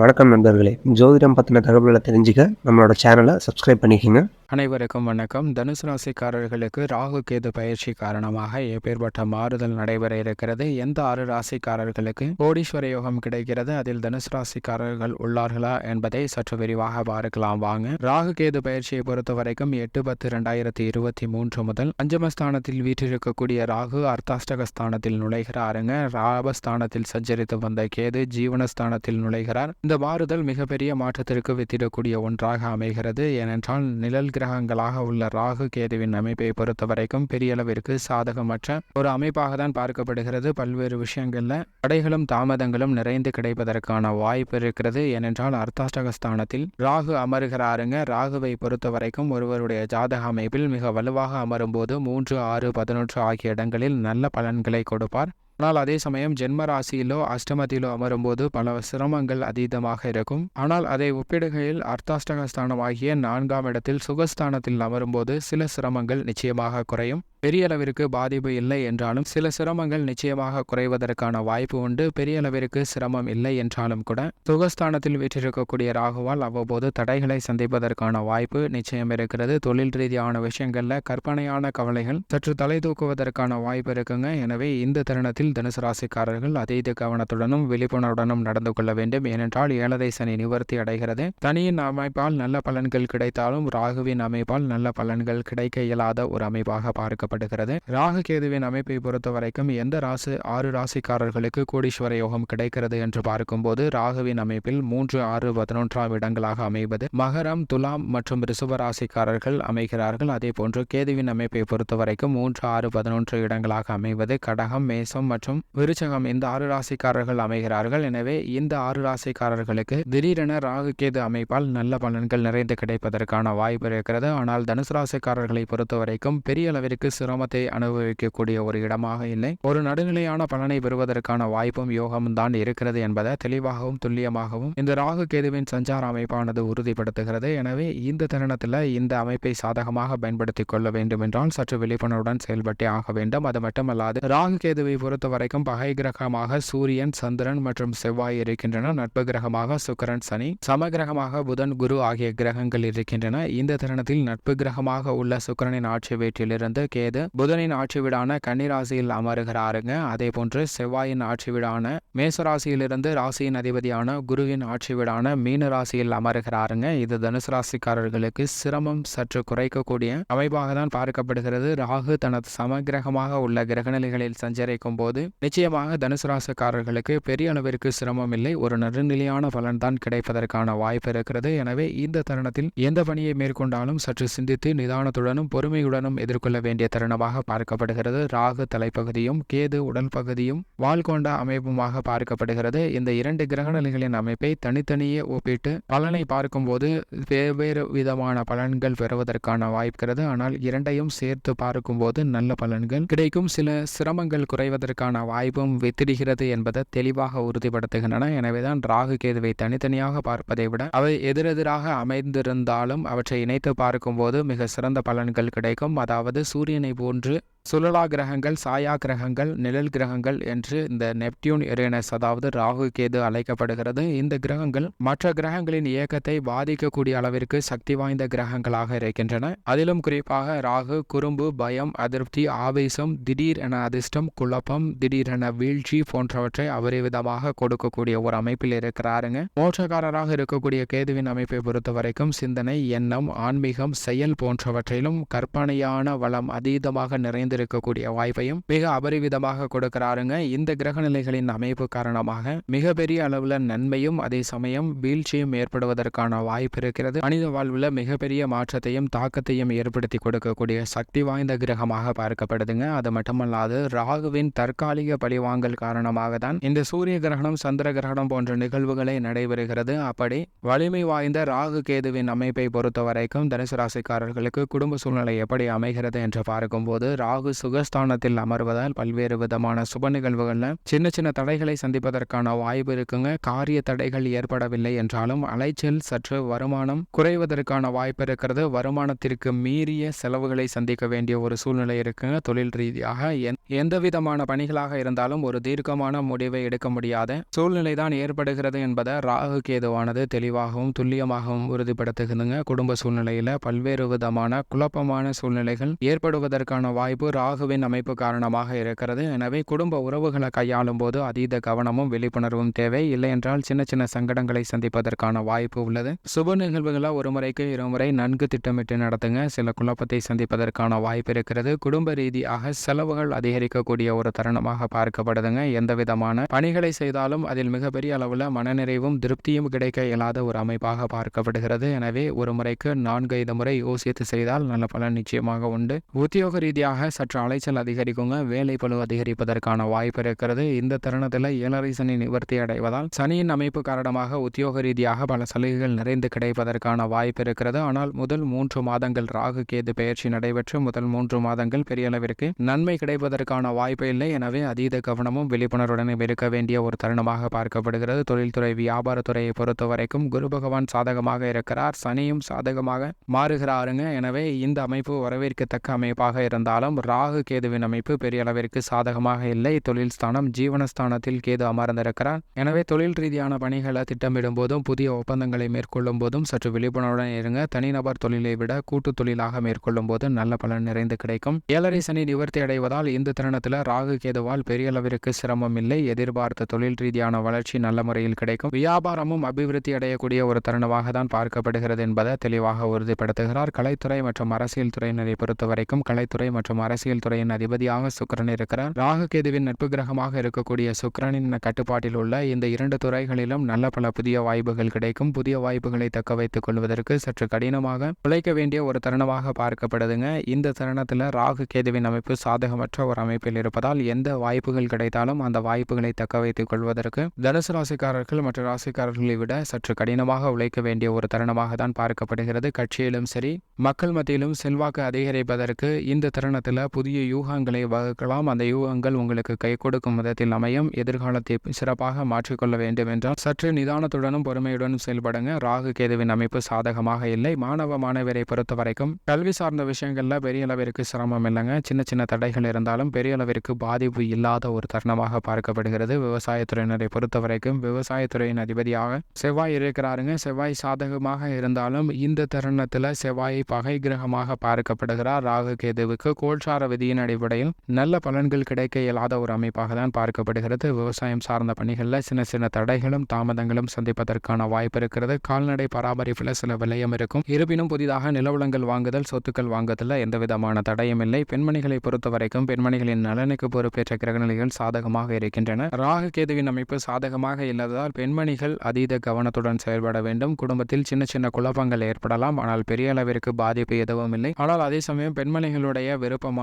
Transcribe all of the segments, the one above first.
வணக்கம் நண்பர்களே. ஜோதிடம் பற்றின தகவல்களை தெரிஞ்சுக்க நம்மளோட சேனலை சப்ஸ்கிரைப் பண்ணிக்கோங்க. அனைவருக்கும் வணக்கம். தனுசு ராசிக்காரர்களுக்கு ராகு கேது பயிற்சி காரணமாக எப்பேற்பட்ட மாறுதல் நடைபெற இருக்கிறது? எந்த ஆறு ராசிக்காரர்களுக்கு கோடீஸ்வர யோகம் கிடைக்கிறது? அதில் தனுசு ராசிக்காரர்கள் உள்ளார்களா என்பதை சற்று விரிவாக பார்க்கலாம். வாங்க. ராகு கேது பயிற்சியை பொறுத்த வரைக்கும் எட்டு பத்து ரெண்டாயிரத்தி இருபத்தி மூன்று முதல் பஞ்சமஸ்தானத்தில் வீற்றிருக்கக்கூடிய ராகு அர்த்தாஷ்டகஸ்தானத்தில் நுழைகிறாருங்க. ராபஸ்தானத்தில் சஞ்சரித்து வந்த கேது ஜீவனஸ்தானத்தில் நுழைகிறார். இந்த மாறுதல் மிகப்பெரிய மாற்றத்திற்கு வித்திடக்கூடிய ஒன்றாக அமைகிறது. ஏனென்றால் நிழல் கிரகங்களாக உள்ள ராகு கேதுவின் அமைப்பை பொறுத்த வரைக்கும் பெரிய அளவிற்கு சாதகமற்ற ஒரு அமைப்பாக தான் பார்க்கப்படுகிறது. பல்வேறு விஷயங்கள்ல தடைகளும் தாமதங்களும் நிறைந்து கிடைப்பதற்கான வாய்ப்பு இருக்கிறது. ஏனென்றால் அர்த்தாஷ்டகஸ்தானத்தில் ராகு அமருகிறாருங்க. ராகுவை பொறுத்த வரைக்கும் ஒருவருடைய ஜாதக அமைப்பில் மிக வலுவாக அமரும் போது மூன்று ஆறு பதினொன்று ஆகிய இடங்களில் நல்ல பலன்களை கொடுப்பார். ஆனால் அதே சமயம் ஜென்ம ராசியிலோ அஷ்டமத்திலோ அமரும்போது பல சிரமங்கள் அதீதமாக இருக்கும். ஆனால் அதை ஒப்பிடுகையில் அர்த்தாஷ்டகஸ்தானம் ஆகிய நான்காம் இடத்தில் சுகஸ்தானத்தில் அமரும்போது சில சிரமங்கள் நிச்சயமாக குறையும். பெரிய அளவிற்கு பாதிப்பு இல்லை என்றாலும் சில சிரமங்கள் நிச்சயமாக குறைவதற்கான வாய்ப்பு உண்டு. பெரிய அளவிற்கு சிரமம் இல்லை என்றாலும் கூட சுகஸ்தானத்தில் வீற்றிருக்கக்கூடிய ராகுவால் அவ்வப்போது தடைகளை சந்திப்பதற்கான வாய்ப்பு நிச்சயம் இருக்கிறது. தொழில் ரீதியான விஷயங்கள்ல கற்பனையான கவலைகள் சற்று தலை தூக்குவதற்கான வாய்ப்பு இருக்குங்க. எனவே இந்த தருணத்தில் தனுசு ராசிக்காரர்கள் அதீத கவனத்துடனும் விழிப்புணர்வுடனும் நடந்து கொள்ள வேண்டும். ஏனென்றால் ஏழரை சனி நிவர்த்தி அடைகிறது. தனியின் அமைப்பால் நல்ல பலன்கள் கிடைத்தாலும் ராகுவின் அமைப்பால் நல்ல பலன்கள் கிடைக்க இயலாத ஒரு அமைப்பாக பார்க்க பார்க்கப்படுகிறது ராகு கேதுவின் அமைப்பை பொறுத்த வரைக்கும் எந்த ராசி ஆறு ராசிக்காரர்களுக்கு கோடீஸ்வர யோகம் கிடைக்கிறது என்று பார்க்கும்போது ராகுவின் அமைப்பில் மூன்று ஆறு பதினொன்றாம் இடங்களாக அமைவது மகரம் துலாம் மற்றும் ரிசுவ ராசிக்காரர்கள் அமைகிறார்கள். அதே போன்று கேதுவின் அமைப்பை பொறுத்த வரைக்கும் மூன்று ஆறு பதினொன்று இடங்களாக அமைவது கடகம் மேசம் மற்றும் விருச்சகம் இந்த ஆறு ராசிக்காரர்கள் அமைகிறார்கள். எனவே இந்த ஆறு ராசிக்காரர்களுக்கு திடீரென ராகு கேது அமைப்பால் நல்ல பலன்கள் நிறைந்து கிடைப்பதற்கான வாய்ப்பு இருக்கிறது. ஆனால் தனுசு ராசிக்காரர்களை பொறுத்த வரைக்கும் பெரிய அளவிற்கு சிரமத்தை அனுபவிக்கக்கூடிய ஒரு இடமாக இல்லை. ஒரு நடுநிலையான பலனை பெறுவதற்கான வாய்ப்பும் யோகமும் தான் இருக்கிறது என்பதை தெளிவாகவும் துல்லியமாகவும் இந்த ராகு கேதுவின் சஞ்சார அமைப்பானது உறுதிப்படுத்துகிறது. எனவே இந்த தருணத்தில் இந்த அமைப்பை சாதகமாக பயன்படுத்திக் கொள்ள வேண்டும் என்றால் சற்று விழிப்புணர்வுடன் செயல்பட்டே ஆக வேண்டும். அது மட்டுமல்லாது ராகு கேதுவை பொறுத்த வரைக்கும் பகை கிரகமாக சூரியன் சந்திரன் மற்றும் செவ்வாய் இருக்கின்றன. நட்பு கிரகமாக சுக்கரன் சனி சமகிரகமாக புதன் குரு ஆகிய கிரகங்கள் இருக்கின்றன. இந்த தருணத்தில் நட்பு கிரகமாக உள்ள சுக்கரனின் ஆட்சி வீட்டிலிருந்து கேது செய்து புதனின் ஆட்சி வீடான கன்னிராசியில் அமருகிறாருங்க. அதே போன்று செவ்வாயின் ஆட்சி வீடான மேசராசியிலிருந்து ராசியின் அதிபதியான குருவின் ஆட்சி வீடான மீன ராசியில் அமருகிறாருங்க. இது தனுசு ராசிக்காரர்களுக்கு சிரமம் சற்று குறைக்கக்கூடிய அமைப்பாக தான் பார்க்கப்படுகிறது. ராகு தனது சமகிரகமாக உள்ள கிரகநிலைகளில் சஞ்சரிக்கும் போது நிச்சயமாக தனுசு ராசிக்காரர்களுக்கு பெரிய அளவிற்கு சிரமம் இல்லை ஒரு நடுநிலையான பலன் தான் கிடைப்பதற்கான வாய்ப்பு இருக்கிறது. எனவே இந்த தருணத்தில் எந்த பணியை மேற்கொண்டாலும் சற்று சிந்தித்து நிதானத்துடனும் பொறுமையுடனும் எதிர்கொள்ள வேண்டிய தருணமாக பார்க்கப்படுகிறது. ராகு தலைப்பகுதியும் கேது உடல் பகுதியும் வால் அமைப்புமாக பார்க்கப்படுகிறது. இந்த இரண்டு கிரகநிலைகளின் அமைப்பை தனித்தனியே ஒப்பிட்டு பலனை பார்க்கும்போது வெவ்வேறு விதமான பலன்கள் பெறுவதற்கான வாய்ப்புகிறது. ஆனால் இரண்டையும் சேர்த்து பார்க்கும்போது நல்ல பலன்கள் கிடைக்கும். சில சிரமங்கள் குறைவதற்கான வாய்ப்பும் வித்திடுகிறது என்பதை தெளிவாக உறுதிப்படுத்துகின்றன. எனவேதான் ராகு கேதுவை தனித்தனியாக பார்ப்பதை விட அவை எதிரெதிராக அமைந்திருந்தாலும் அவற்றை இணைத்து பார்க்கும்போது மிக சிறந்த பலன்கள் கிடைக்கும். அதாவது சூரியன் போன்று சுழலா கிரகங்கள் சாயா கிரகங்கள் நிழல் கிரகங்கள் என்று இந்த நெப்டியூன் எரேனஸ் அதாவது ராகு கேது அழைக்கப்படுகிறது. இந்த கிரகங்கள் மற்ற கிரகங்களின் இயக்கத்தை பாதிக்கக்கூடிய அளவிற்கு சக்தி வாய்ந்த கிரகங்களாக இருக்கின்றன. அதிலும் குறிப்பாக ராகு குறும்பு பயம் அதிருப்தி ஆவேசம் திடீர் என அதிர்ஷ்டம் குழப்பம் திடீரென வீழ்ச்சி போன்றவற்றை அபரிவிதமாக கொடுக்கக்கூடிய ஒரு அமைப்பில் இருக்கிறாருங்க. மோட்சக்காரராக இருக்கக்கூடிய கேதுவின் அமைப்பை பொறுத்த வரைக்கும் சிந்தனை எண்ணம் ஆன்மீகம் செயல் போன்றவற்றிலும் கற்பனையான வளம் அதீதமாக நிறைந்த இருக்கக்கூடிய வாய்ப்பையும் மிக அபரிவிதமாக கொடுக்கிறாருங்க. இந்த கிரக நிலைகளின் அமைப்பு காரணமாக மிகப்பெரிய அளவில் நன்மையும் அதே சமயம் வீழ்ச்சியும் ஏற்படுவதற்கான வாய்ப்பு இருக்கிறது. மனித வாழ்வில் மிகப்பெரிய மாற்றத்தையும் தாக்கத்தையும் ஏற்படுத்தி கொடுக்கக்கூடிய சக்தி வாய்ந்த கிரகமாக பார்க்கப்படுதுங்க. அது மட்டுமல்லாது ராகுவின் தற்காலிக பழிவாங்கல் காரணமாக தான் இந்த சூரிய கிரகணம் சந்திர கிரகணம் போன்ற நிகழ்வுகளை நடைபெறுகிறது. அப்படி வலிமை வாய்ந்த ராகு கேதுவின் அமைப்பை பொறுத்த வரைக்கும் தனுசு ராசிக்காரர்களுக்கு குடும்ப சூழ்நிலை எப்படி அமைகிறது என்று பார்க்கும்போது ராகு ராகு சுகஸ்தானத்தில் அமர்வதால் பல்வேறு விதமான சுப நிகழ்வுகளில் சின்ன சின்ன தடைகளை சந்திப்பதற்கான வாய்ப்பு இருக்குங்க. காரிய தடைகள் ஏற்படவில்லை என்றாலும் அலைச்சல் சற்று வருமானம் குறைவதற்கான வாய்ப்பு இருக்கிறது. வருமானத்திற்கு மீறிய செலவுகளை சந்திக்க வேண்டிய ஒரு சூழ்நிலை இருக்குங்க. தொழில் ரீதியாக எந்த விதமான பணிகளாக இருந்தாலும் ஒரு தீர்க்கமான முடிவை எடுக்க முடியாத சூழ்நிலை தான் ஏற்படுகிறது என்பதை ராகு கேதுவானது தெளிவாகவும் துல்லியமாகவும் உறுதிப்படுத்துகிறதுங்க குடும்ப சூழ்நிலையில பல்வேறு விதமான குழப்பமான சூழ்நிலைகள் ஏற்படுவதற்கான வாய்ப்பு ராகுவின் அமைப்பு காரணமாக இருக்கிறது. எனவே குடும்ப உறவுகளை கையாளும் போது அதீத கவனமும் விழிப்புணர்வும் தேவை. இல்லை என்றால் சின்ன சின்ன சங்கடங்களை சந்திப்பதற்கான வாய்ப்பு உள்ளது. சுப நிகழ்வுகளை ஒரு முறைக்கு இருமுறை நன்கு திட்டமிட்டு நடத்துங்க. சில குழப்பத்தை சந்திப்பதற்கான வாய்ப்பு இருக்கிறது. குடும்ப ரீதியாக செலவுகள் அதிகரிக்கக்கூடிய ஒரு தருணமாக பார்க்கப்படுதுங்க. எந்த விதமான பணிகளை செய்தாலும் அதில் மிகப்பெரிய அளவில் மனநிறைவும் திருப்தியும் கிடைக்க இயலாத ஒரு அமைப்பாக பார்க்கப்படுகிறது. எனவே ஒரு முறைக்கு நான்கு ஐந்து முறை யோசித்து செய்தால் நல்ல பலன் நிச்சயமாக உண்டு. உத்தியோக ரீதியாக சற்று அலைச்சல் அதிகரிக்குங்க. வேலை பளு அதிகரிப்பதற்கான வாய்ப்பு இருக்கிறது. இந்த தருணத்தில் ஏழரை சனி நிவர்த்தி அடைவதால் சனியின் அமைப்பு காரணமாக உத்தியோக ரீதியாக பல சலுகைகள் நிறைந்து கிடைப்பதற்கான வாய்ப்பு இருக்கிறது. ஆனால் முதல் மூன்று மாதங்கள் ராகு கேது பெயர்ச்சி நடைபெற்று முதல் மூன்று மாதங்கள் பெரிய அளவிற்கு நன்மை கிடைப்பதற்கான வாய்ப்பு இல்லை. எனவே அதீத கவனமும் விழிப்புணர்வுடனும் இருக்க வேண்டிய ஒரு தருணமாக பார்க்கப்படுகிறது. தொழில்துறை வியாபாரத்துறையை பொறுத்த வரைக்கும் குரு பகவான் சாதகமாக இருக்கிறார். சனியும் சாதகமாக மாறுகிறாருங்க. எனவே இந்த அமைப்பு வரவேற்கத்தக்க அமைப்பாக இருந்தாலும் ராகு கேதுவின் அமைப்பு பெரிய அளவிற்கு சாதகமாக இல்லை. தொழில் ஸ்தானம் ஜீவனஸ்தானத்தில் கேது அமர்ந்திருக்கிறார். எனவே தொழில் ரீதியான பணிகளை திட்டமிடும் போதும் புதிய ஒப்பந்தங்களை மேற்கொள்ளும் போதும் சற்று விழிப்புணர்வுடன் இருங்க. தனிநபர் தொழிலை விட கூட்டு தொழிலாக மேற்கொள்ளும் போது நல்ல பலன் நிறைந்து கிடைக்கும். ஏழரை சனி நிவர்த்தி அடைவதால் இந்த தருணத்தில் ராகு கேதுவால் பெரிய அளவிற்கு சிரமம் இல்லை. எதிர்பார்த்த தொழில் ரீதியான வளர்ச்சி நல்ல முறையில் கிடைக்கும். வியாபாரமும் அபிவிருத்தி அடையக்கூடிய ஒரு தருணமாக தான் பார்க்கப்படுகிறது என்பதை தெளிவாக உறுதிப்படுத்துகிறார். கலைத்துறை மற்றும் அரசியல் துறையினரை பொறுத்தவரைக்கும் கலைத்துறை மற்றும் அரசியல் துறையின் அதிபதியாக சுக்கிரன் இருக்கிறார். ராகு கேதுவின் நட்பு கிரகமாக இருக்கக்கூடிய சுக்கிரனின் கட்டுப்பாட்டில் உள்ள இந்த இரண்டு துறைகளிலும் நல்ல பல புதிய வாய்ப்புகள் கிடைக்கும். புதிய வாய்ப்புகளை தக்க வைத்துக் கொள்வதற்கு சற்று கடினமாக உழைக்க வேண்டிய ஒரு தருணமாக பார்க்கப்படுதுங்க. இந்த தருணத்தில் ராகு கேதுவின் அமைப்பு சாதகமற்ற ஒரு அமைப்பில் இருப்பதால் எந்த வாய்ப்புகள் கிடைத்தாலும் அந்த வாய்ப்புகளை தக்க வைத்துக் கொள்வதற்கு தனுசு ராசிக்காரர்கள் மற்ற ராசிக்காரர்களை விட சற்று கடினமாக உழைக்க வேண்டிய ஒரு தருணமாக தான் பார்க்கப்படுகிறது. கட்சியிலும் சரி மக்கள் மத்தியிலும் செல்வாக்கு அதிகரிப்பதற்கு இந்த தருணத்தில் புதிய யூகங்களை வகுக்கலாம். அந்த யூகங்கள் உங்களுக்கு கை கொடுக்கும் விதத்தில் அமையும். எதிர்காலத்தை சிறப்பாக மாற்றிக்கொள்ள வேண்டும் என்றால் சற்று நிதானத்துடனும் பொறுமையுடனும் செயல்படுங்க. ராகு கேதுவின் அமைப்பு சாதகமாக இல்லை. மாணவ மாணவரை பொறுத்த வரைக்கும் கல்வி சார்ந்த விஷயங்கள்ல பெரிய அளவிற்கு சிரமம் இல்லைங்க. சின்ன சின்ன தடைகள் இருந்தாலும் பெரிய அளவிற்கு பாதிப்பு இல்லாத ஒரு தருணமாக பார்க்கப்படுகிறது. விவசாயத்துறையினரை பொறுத்த வரைக்கும் விவசாயத்துறையின் அதிபதியாக செவ்வாய் இருக்கிறாருங்க. செவ்வாய் சாதகமாக இருந்தாலும் இந்த தருணத்தில் செவ்வாயை பகை கிரகமாக பார்க்கப்படுகிறார். ராகு கேதுவுக்கு கோல்ஷா மின்சார விதியின் அடிப்படையில் நல்ல பலன்கள் கிடைக்க இயலாத ஒரு அமைப்பாக தான் பார்க்கப்படுகிறது. விவசாயம் சார்ந்த பணிகளில் சின்ன சின்ன தடைகளும் தாமதங்களும் சந்திப்பதற்கான வாய்ப்பு இருக்கிறது. கால்நடை பராமரிப்பில் சில விலையம் இருக்கும். இருப்பினும் புதிதாக நிலவளங்கள் வாங்குதல் சொத்துக்கள் வாங்குதல் எந்த விதமான தடையும் இல்லை. பெண்மணிகளை பொறுத்த வரைக்கும் பெண்மணிகளின் நலனுக்கு பொறுப்பேற்ற கிரகநிலைகள் சாதகமாக இருக்கின்றன. ராகு கேதுவின் அமைப்பு சாதகமாக இல்லாததால் பெண்மணிகள் அதீத கவனத்துடன் செயல்பட வேண்டும். குடும்பத்தில் சின்ன சின்ன குழப்பங்கள் ஏற்படலாம். ஆனால் பெரிய அளவிற்கு பாதிப்பு எதுவும் இல்லை. ஆனால் அதே சமயம் பெண்மணிகளுடைய விருப்பமான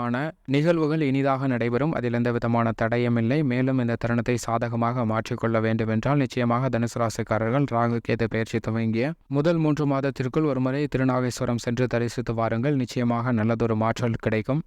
நிகழ்வுகள் இனிதாக நடைபெறும். அதில் எந்த விதமான தடையும் இல்லை. மேலும் இந்த தருணத்தை சாதகமாக மாற்றிக்கொள்ள வேண்டும் என்றால் நிச்சயமாக தனுசு ராசிக்காரர்கள் ராகு கேது பயிற்சி துவங்கிய முதல் மூன்று மாதத்திற்குள் ஒருமுறை திருநாகேஸ்வரம் சென்று தரிசித்து வாருங்கள். நிச்சயமாக நல்லதொரு மாற்றல் கிடைக்கும்.